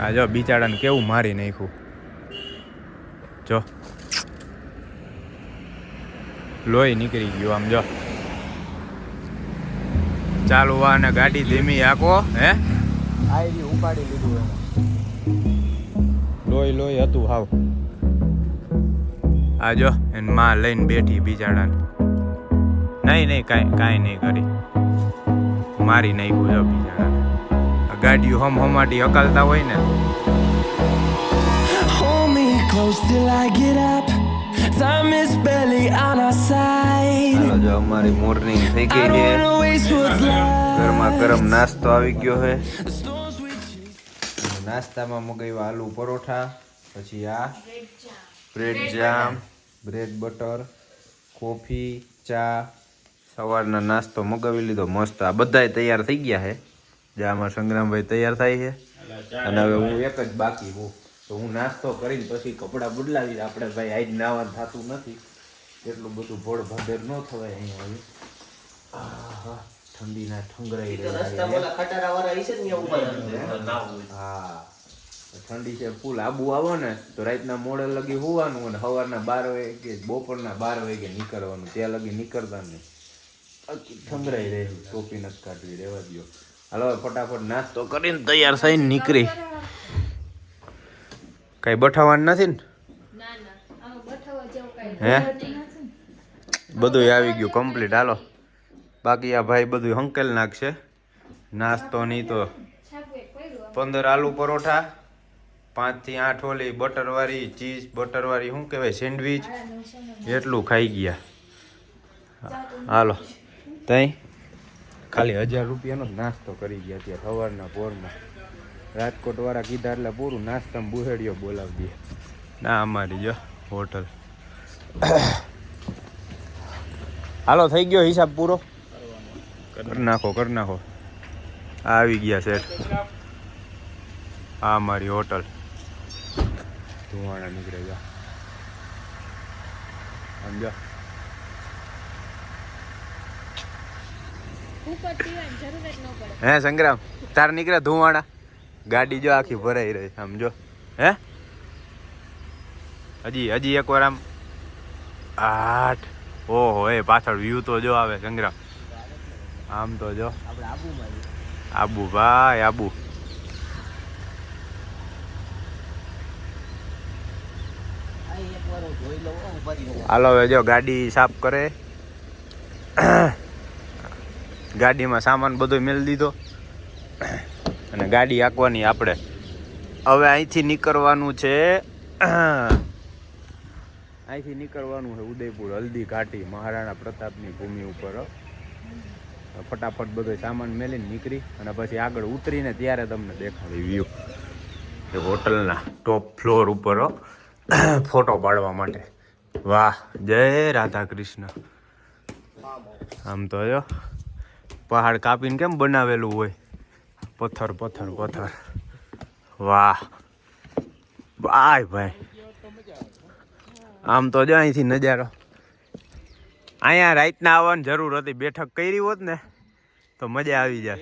આ જો બિચારાને કેવું મારી નાખ્યું. જો. લોહી નીકળી ગયું આમ જો. ચાલુ અને ગાડી ધીમી આખો હે? આયરી ઉપાડી લીધું એને લોહી લોહી હતું હાવ. આ જો એને માં લઈને બેઠી બિચારાને. નહીં નહીં કાંઈ કાંઈ નહીં કરી. મારી નાખ્યું જો બિચારાને. ગાડીઓ હમ હમાટી હકાલતા હોય ને Hold me close till I get up. Time is barely on our side. હાલો જો અમારી મોર્નિંગ થઈ I ગઈ don't છે wanna waste what's left. ગરમા ગરમ નાસ્તો આવી ગયો છે The storms we chase. નાસ્તામાં મગાવ્યા આલુ પરોઠા પછી આ bread jam bread butter coffee ચા સવારના નાસ્તો મગાવી લીધો મસ્ત આ બધાય તૈયાર થઈ ગયા છે જે આમાં સંગ્રામભાઈ તૈયાર થાય છે. અને હવે હું એક જ બાકી હું તો હું નાસ્તો કરીને પછી કપડાં બદલાવી આપણે ભાઈ આજ નાવાનું થતું નથી. એટલું બધું ભોળ ભાદર ન થવાય અહીંયા હવે ઠંડીના ઠંગરાઈ રહ્યા હા ઠંડી છે ફૂલ આબુ આવો ને તો રાતના મોડે લગી હોવાનું અને સવારના બાર વાગે બપોરના બાર વાગે નીકળવાનું. ત્યાં લગી નીકળતા નહીં. ઠંગરાઈ રહે ટોપી નથી કાઢવી રહેવા દો હાલો, ફટાફટ નાસ્તો કરીને તૈયાર થઈને નીકળી. કઈ બઠાવાનું નથી ને? હે? બધું આવી ગયું કમ્પ્લીટ હાલો, બાકી આ ભાઈ બધું હંકેલ નાખશે. નાસ્તો નહીં તો પંદર આલુ પરોઠા પાંચથી આઠ ઓલી બટરવાળી ચીઝ, બટરવાળી શું કહેવાય, સેન્ડવીચ, એટલું ખાઈ ગયા. હાલો, તઈ? ખાલી હજાર રૂપિયાનો જ નાસ્તો કરી ગયા ત્યાં સવારના પોરમાં. રાજકોટ વાળા કીધા એટલે પૂરું નાસ્તામાં બુહેડીઓ બોલાવી દે. ના અમારી જો હોટલ. હાલો થઈ ગયો હિસાબ પૂરો? કરી નાખો કરી નાખો. આવી ગયા સેઠ આ મારી હોટલ. ધુવાણા નીકળે જા. સમજો ઉપર પીવાની જરૂર જ ન પડે હે સંગ્રામ તાર નીકળે ધુવાણા ગાડી જો આખી ભરાઈ રહી સમજો? હે? હજી હજી એક વાર આમ આઠ ઓહો એ પાછળ વ્યૂ તો જો આવે સંગ્રામ. આમ તો જો. આબુ ભાઈ આબુ. હાલો હવે જો ગાડી સાફ કરે. ગાડીમાં સામાન બધો મેળ દીધો. અને ગાડી આંકવાની આપણે. હવે અહીંથી નીકળવાનું છે, અહીંથી નીકળવાનું છે ઉદયપુર, હલ્દી ઘાટી, મહારાણા પ્રતાપની ભૂમિ ઉપર. ફટાફટ બધો સામાન મેલીને નીકળી અને પછી આગળ ઉતરીને ત્યારે તમને દેખાડી વ્યૂ એ હોટલના ટોપ ફ્લોર ઉપર ફોટો પાડવા માટે. વાહ, જય રાધા કૃષ્ણ આમ તો જો પહાડ કાપીને કેમ બનાવેલું હોય? પથ્થર પથ્થર પથ્થર. વાહ. ભાઈ ભાઈ. આમ તો જો અહીંથી નજારો. અહીંયા રાતના આવવાની જરૂર હતી. બેઠક કરી હોત ને, તો મજા આવી જાય.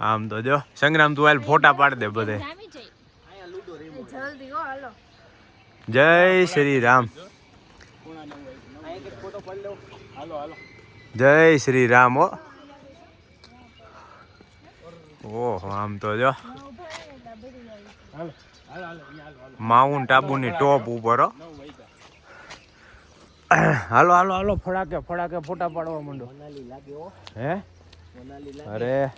આમ તો જો, સંગ્રામ તું હાલ ફોટા પાડ દે બધે. જય શ્રી રામ. હાલો હાલો જય શ્રી રામ હો. ઓહો આમ તો જો. માઉન્ટ આબુની ટોપ ઉપર હાલો હાલો હાલો ફડાકે ફડાકે ફોટા પાડવા માંડો. હે? અરે.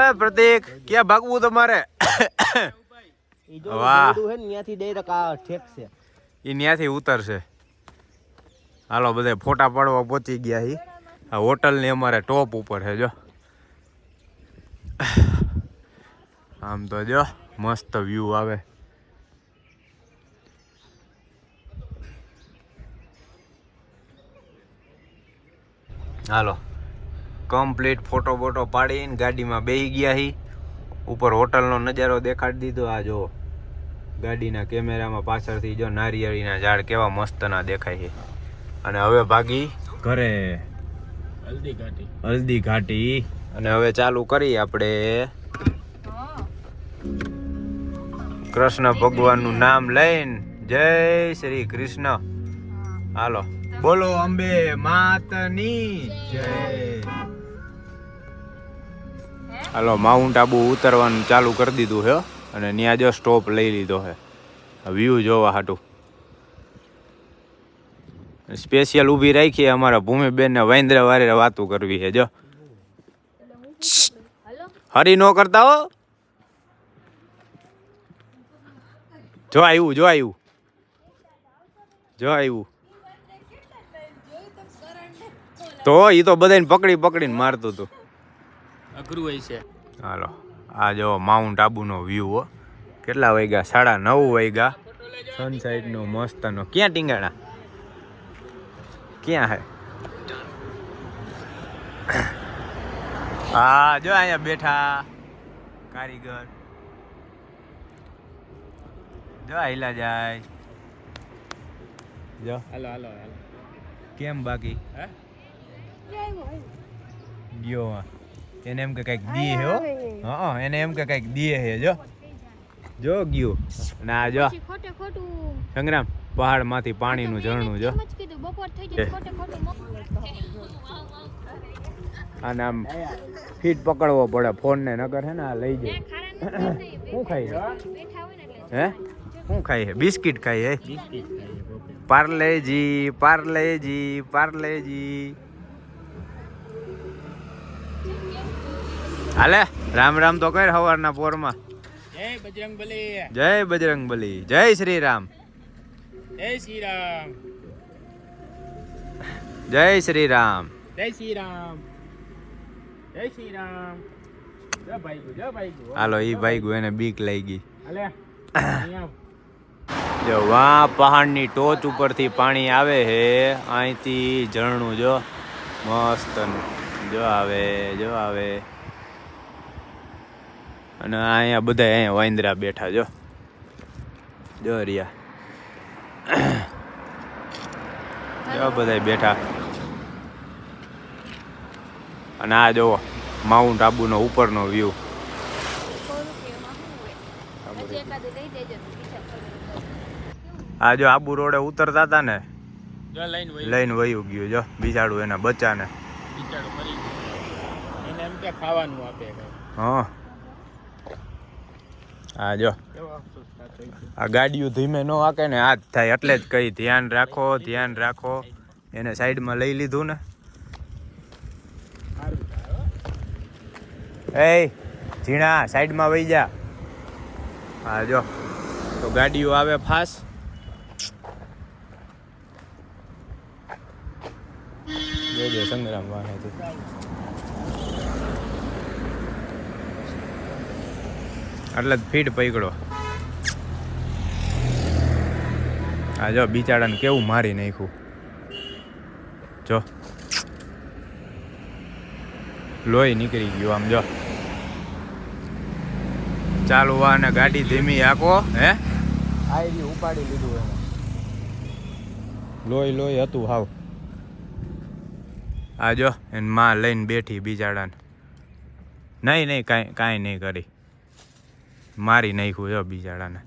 એ પ્રતિક ક્યાં ભાગવું તમારે? વાહ. ત્યાંથી ડાયરેક્ટ આ ઠેક છે. એ ત્યાંથી ઉતરશે. હાલો બધા ફોટા પાડવા પહોંચી ગયા હી. આ હોટલની અમારે ટોપ ઉપર છે જો. આમ તો જો, મસ્ત વ્યૂ આવે. હાલો કમ્પ્લીટ ફોટો બોટો પાડીને ગાડીમાં બેસી ગયા હી. ઉપર હોટલનો નજારો દેખાડી દીધો. આ જો ગાડીના કેમેરામાં પાછળથી જો નારિયેળીના ઝાડ કેવા મસ્તના દેખાય છે. અને હવે ભાગી ઘરે. હલ્દી ઘાટી. હલ્દી ઘાટી. અને હવે ચાલુ કરી આપણે કૃષ્ણ ભગવાનનું નામ લઈને જય શ્રી કૃષ્ણ. હાલો. બોલો અંબે માતની જય. હાલો માઉન્ટ આબુ ઉતરવાનું ચાલુ કરી દીધું છે. અને ત્યાં જો સ્ટોપ લઈ લીધો છે વ્યૂ જોવા હાટું. સ્પેશિયલ ઊભી રાખી અમારા ભૂમિબેન ને વાંદરા વારે વાતું કરવી છે જો. હરી નો કરતા હો. જો આવ્યું જો આવ્યું જો આવ્યું તો એ તો બધાને પકડી પકડીને મારતું હતું અઘરું હોય છે. હાલો. આ જો માઉન્ટ આબુનો વ્યૂ હો. કેટલા વાગ્યા? સાડા નવ વાગ્યા. સનસાઇડનો મસ્તનો. ક્યાં ટીંગાણા? ક્યાં હે? હા જો અહીંયા બેઠા. કારીગર. જો આઈલા જાય. જો. હાલો હાલો હાલો. કેમ બાકી? હે? ગયો આ. એને એમ કે કંઈક દીએ હે હો. હા. એને એમ કે કંઈક દીએ હે જો. જો ગયું. ના જો. ખોટે ખોટું સંગ્રામ પહાડમાંથી પાણીનું ઝરણું જો. જ અને આમ ફીટ પકડવો પડે ફોન ને નગર હે ને આ લઈ જાય. શું ખાઈ ને હે? શું ખાઈ હે? બિસ્કિટ ખાઈ હે? પાર્લે જી પાર્લે પાર્લેજી પાર્લેજી પાર્લેજી. હાલે રામ રામ તો કર સવારના પોરમાં. જય બજરંગબલી જય બજરંગ બલી જય શ્રી રામ જય શ્રી રામ જય શ્રી રામ જય શ્રી રામ જય શ્રી રામ ગુ ગુ હાલો ઈ ભાઈ ગયું એને બીક લઈ ગઈ. જો વા પહાડની ટોચ ઉપરથી પાણી આવે હે. અહીંથી ઝરણું જો. મસ્ત જો આવે જો આવે. અને અહીંયા બધા અહીંયા વાંદરા બેઠા જો. જો રહ્યા જો બધા બેઠા. અને આ જો માઉન્ટ આબુનો ઉપરનો વ્યૂ. આ જો આબુ રોડે ઉતરતા હતા ને લઈને વયું. ગયું જો. બિચારું એના બચ્ચાને. બિચારો મરી ગયો. એને એમ કે ખાવાનું આપે કઈ. હા જો. આ ગાડીઓ ધીમે ન આકે ને આ જ થાય, એટલે જ કઈ ધ્યાન રાખો ધ્યાન રાખો એને સાઈડમાં લઈ લીધું ને. એ ઝીણા, સાઈડમાં વહી જા હા જો, તો ગાડીઓ આવે ફાસ જોજો સંગ્રામ વાહેથી એટલે જ ફીટ પકડો આ જો બિચારાને કેવું મારી નાખ્યું. જો. લોહી નીકળી ગયું આમ જો. ચાલુ અને ગાડી ધીમી આખો હે? આયરી ઉપાડી લીધું એને. લોહી લોહી હતું હાવ. આ જો એને માં લઈને બેઠી બિચારાને. નહીં નહીં કાંઈ કાંઈ નહીં કરી. મારી નાખ્યું જો બિચારાને.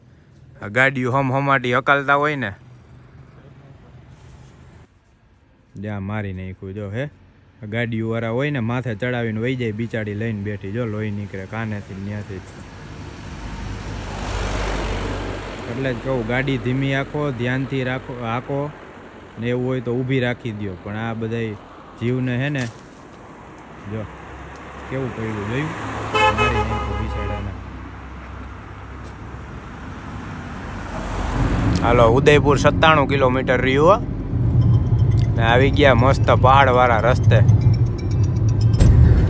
ગાડીઓ હમ હમાટી હકાલતા હોય ને. જ્યાં મારી નાખ્યું જો, હે. ગાડીઓ વાળા હોય ને, માથે ચડાવીને વહી જાય, બિચારી લઈને બેઠી. જો, લોહી નીકળે, કાનેથી ત્યાંથી. એટલે જ કહું, ગાડી ધીમી આખો ધ્યાનથી રાખો, હાકો. ને એવું હોય તો ઊભી રાખી દ્યો. પણ આ બધાય જીવને હે ને, જો, કેવું પડ્યું જોયું મારી નાખ્યું બિચારાને હાલો, ઉદયપુર સત્તાણું કિલોમીટર રહ્યું ને આવી ગયા મસ્ત પહાડવાળા રસ્તે.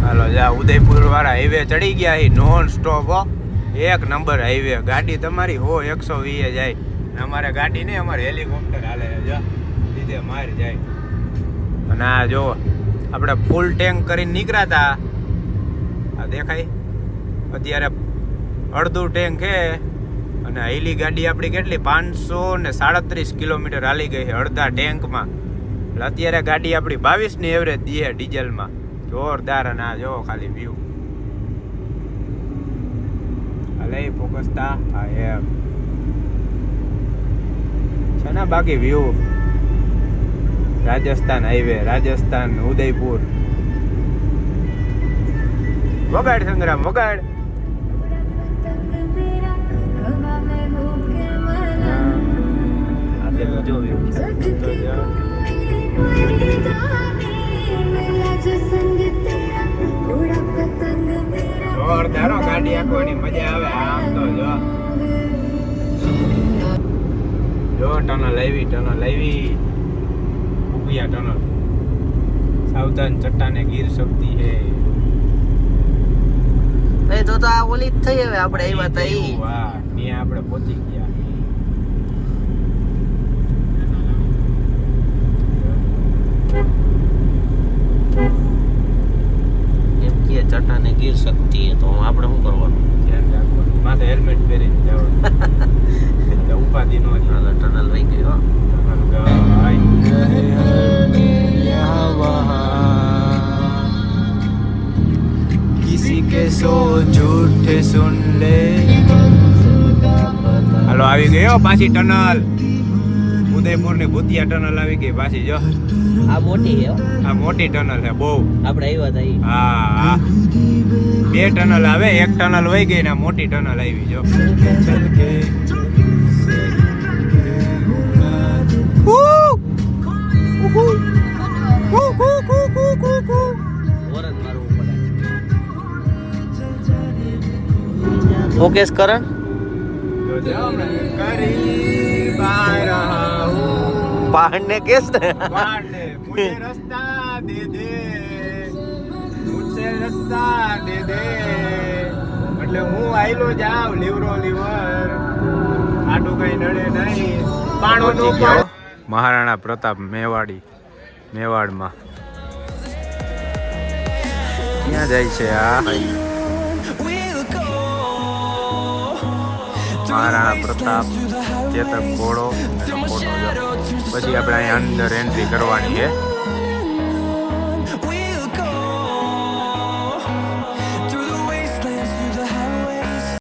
હાલો, જા, ઉદયપુરવાળા હાઈવે ચડી ગયા એ નોન સ્ટોપ હો. એક નંબર હાઈવે ગાડી તમારી, હો, એકસો વીએ જાય. ને અમારે ગાડી નહીં, અમારે હેલિકોપ્ટર હાલે, જો લીધે માર જાય. અને આ જો, આપણે ફૂલ ટેન્ક કરીને નીકળ્યા હતા આ દેખાય? અત્યારે અડધું ટેન્ક છે અને હેલી ગાડી આપણી કેટલી? પાંચસો ને સાડત્રીસ કિલોમીટર હાલી ગઈ છે અડધા ટેન્કમાં. એટલે અત્યારે ગાડી આપણી બાવીસની એવરેજ દીએ ડીઝલમાં. જોરદાર અને આ જો ખાલી વ્યૂ અલે ફોકસતા હા એમ છે ને બાકી વ્યૂ રાજસ્થાન હાઈવે રાજસ્થાન ઉદયપુર. વગાડ સંગ્રામ, વગાડ. આ પેલું જો જો. જોરદાર હો, ગાડી આંકવાની મજા આવે. આમ તો જો. જો ટનલ આવી ટનલ આવી. ઉપિયા ટનલ. સાવધાન ચટ્ટાને ગીર શક્તિ હે. એ તો તો આ ઓલી જ થઈ હવે આપણે આવ્યા તા ઈ. વાહ ત્યાં આપણે પહોંચી ગયા. ચટાને ગીર શક્તિ હે તો આપણે શું કરવાનું ધ્યાન રાખવાનું માથે હેલ્મેટ પહેરીને જવાનું એટલે ઉપાધિ નો રહે. હાલો ટનલ વહી ગયો ટનલ ગાય. किसी के सो झूठे सुन ले હાલો આવી ગયો પાછી ટનલ ઉદયપુરની ભૂતિયા ટનલ આવી ગઈ પાછી જો. આ મોટી હે. આ મોટી ટનલ છે બહુ. આપણે આવ્યા હતા હા બે ટનલ આવે એક ટનલ વહી ગઈ ને આ મોટી ટનલ આવી જો. ઓકે ઓકેશ કરણ તો વાહન ને? કેસ ને રસ્તા દે દે. મુજે રસ્તા દે એટલે હું આયલો જાવ લીવરો લીવર. આટું કઈ નડે નહીં. પાણો નો મહારાણા પ્રતાપ મેવાડી મેવાડમાં. ક્યાં જાય છે આ મહારાણા પ્રતાપ ચેતક ઘોડો પછી આપણે અહીંયા અંદર એન્ટ્રી કરવાની છે.